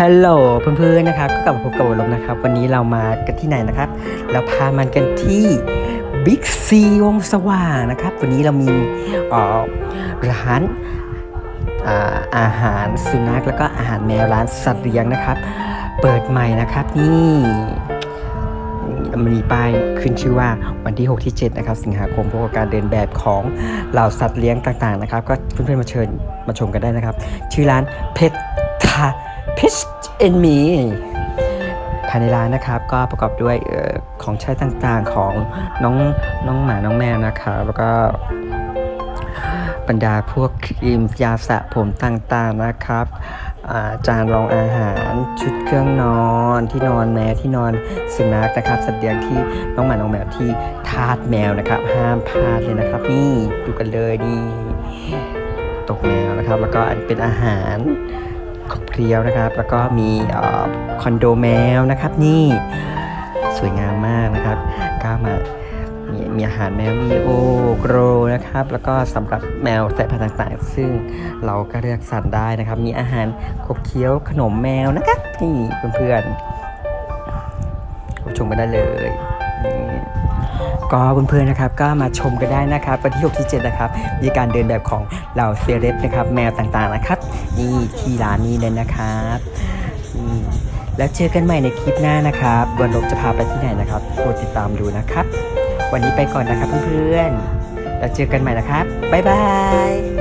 ฮัลโหลเพื่อนๆนะครับ ก็กลับมาพบกับวลมนะครับ วันนี้เรามากันที่ไหนนะครับ เราพามันกันที่บิ๊กซีวงสว่างนะครับ วันนี้เรามีร้านอาอาหารสุนัขแล้วก็อาหารแมวร้านสัตว์เลี้ยงนะครับ เปิดใหม่นะครับนี่มันมีป้ายขึ้นชื่อว่าวันที่ 6 ที่ 7 นะครับ สิงหาคมพบกับการเดินแบบของเหล่าสัตว์เลี้ยงต่างๆนะครับ ก็เพื่อนๆมาเชิญมาชมกันได้นะครับ ชื่อร้านเพชรทา Pitch and Me ภายในร้านนะครับก็ประกอบด้วยออของใช้ต่างๆของน้องน้องหมาน้องแมวนะครับแล้วก็บรรดาพวกครีมยาสระผมต่างๆนะครับาจานรองอาหารชุดเครื่องนอนที่นอนแมวที่นอนสุนัขนะครับ สัตว์เลี้ยงที่น้องหมาน้องแมวที่ทาสแมวนะครับ ห้ามพลาดเลยนะครับ นี่ดูกันเลยนี่ตกแมวนะครับ แล้วก็อันเป็นอาหาร เกลียวนะครับ แล้วก็มีอคอนโดแมวนะครับนี่สวยงามมากนะครับก็มามีมีอาหารแมวมีโอโกรนะครับ แล้วก็สำหรับแมวสายพันธุ์ต่างๆ ซึ่งเราก็เลือกสรรได้นะครับ มีอาหารขบเคี้ยวขนมแมวนะครับนี่เพื่อนๆชมกันได้เลย ก็เพื่อนๆนะครับก็มาชมกันได้นะครับวันที่6ที่7นะครับมีการเดินแบบของเหล่าเซเลบนะครับ แมวต่างๆนะครับ นี่ที่ร้านนี้เลยนะครับนี่แล้วเจอกันใหม่ในคลิปหน้านะครับวันลบจะพาไปที่ไหนนะครับโปรดติดตามดูนะครับ วันนี้ไปก่อนนะครับเพื่อนๆแล้วเจอกันใหม่นะครับบ๊ายบาย